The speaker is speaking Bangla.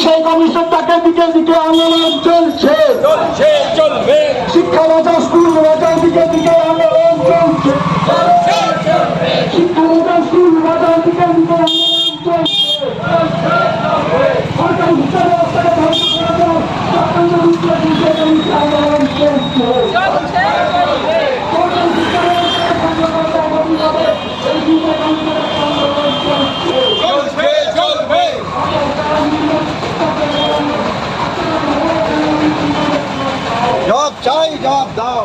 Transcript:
একুশে কমিশন তাকে দিকে দিকে আন্দোলন চলছে। চলছে চলবে। শিক্ষা রাজা স্কুল রাজার দিকে দিকে আন্দোলন চলছে। শিক্ষা রাজা স্কুল রাজার দিকে দিকে আন্দোলন চলছে। সরকার শিক্ষা ব্যবস্থাকে ধ্বংস করে দাও সরকার শিক্ষা দিকে দিকে আন্দোলন চলছে সরকার শিক্ষা ব্যবস্থাকে ধ্বংস করে দাও অবিলম্বে এই শিক্ষা সংস্কারের আন্দোলন চলছে চলছে চলবে জবাব চাই জবাব দাও।